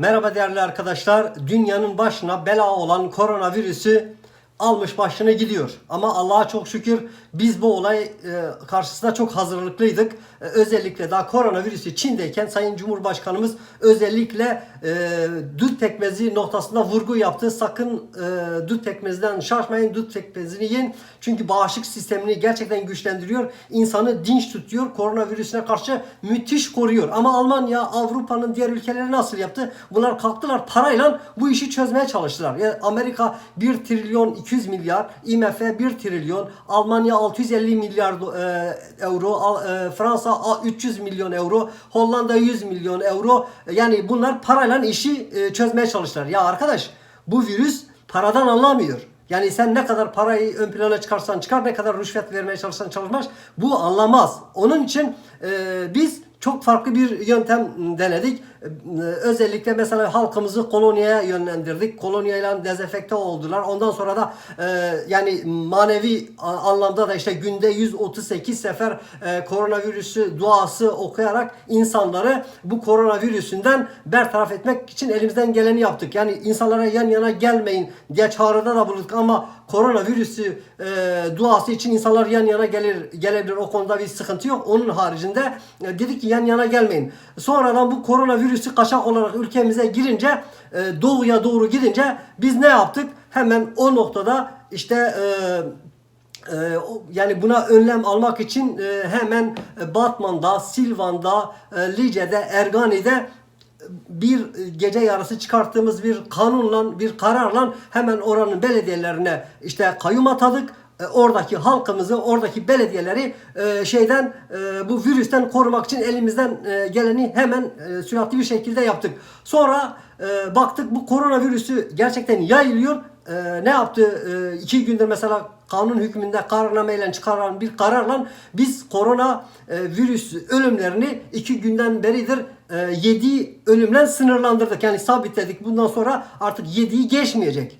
Merhaba değerli arkadaşlar. Dünyanın başına bela olan koronavirüsü almış başını gidiyor. Ama Allah'a çok şükür biz bu olay e, karşısında çok hazırlıklıydık. E, özellikle daha koronavirüsü Çin'deyken Sayın Cumhurbaşkanımız özellikle e, dut tekmezi noktasında vurgu yaptı. Sakın e, tekmezden şaşmayın, dut tekmezini yiyin. Çünkü bağışıklık sistemini gerçekten güçlendiriyor. İnsanı dinç tutuyor. Koronavirüsüne karşı müthiş koruyor. Ama Almanya, Avrupa'nın diğer ülkeleri nasıl yaptı? Bunlar kalktılar parayla bu işi çözmeye çalıştılar. Amerika 1 trilyon 200 milyar, IMF 1 trilyon, Almanya 650 milyar e, euro, e, Fransa a- 300 milyon euro, Hollanda 100 milyon euro. Yani bunlar parayla işi e, çözmeye çalıştılar. Ya arkadaş bu virüs paradan anlamıyor. Yani sen ne kadar parayı ön plana çıkarsan çıkar, ne kadar rüşvet vermeye çalışsan çalışmaz, bu anlamaz. Onun için e, biz çok farklı bir yöntem denedik. Özellikle mesela halkımızı kolonyaya yönlendirdik. Kolonyayla dezenfekte oldular. Ondan sonra da e, yani manevi anlamda da işte günde 138 sefer e, koronavirüsü duası okuyarak insanları bu koronavirüsünden bertaraf etmek için elimizden geleni yaptık. Yani insanlara yan yana gelmeyin diye çağrıda da bulunduk ama koronavirüsü e, duası için insanlar yan yana gelir gelebilir. O konuda bir sıkıntı yok. Onun haricinde dedik ki yan yana gelmeyin. Sonradan bu koronavirüsü kaçak olarak ülkemize girince e, doğuya doğru gidince biz ne yaptık? Hemen o noktada işte e, o- yani buna önlem almak için e, hemen e, Batman'da, Silvan'da, e, Lice'de, Ergani'de e, bir e, gece yarısı çıkarttığımız bir kanunla, bir kararla hemen oranın belediyelerine işte kayyum atadık. E, Oradaki halkımızı, oradaki belediyeleri e, şeyden e, bu virüsten korumak için elimizden geleni hemen süratli bir şekilde yaptık. Sonra baktık bu koronavirüsü gerçekten yayılıyor. Ne yaptı? E, iki gündür mesela kanun hükmünde kararnameyle çıkarılan bir kararla biz korona e, virüs ölümlerini iki günden beridir e, 7 ölümle sınırlandırdık. Yani sabitledik. Bundan sonra artık 7'yi geçmeyecek.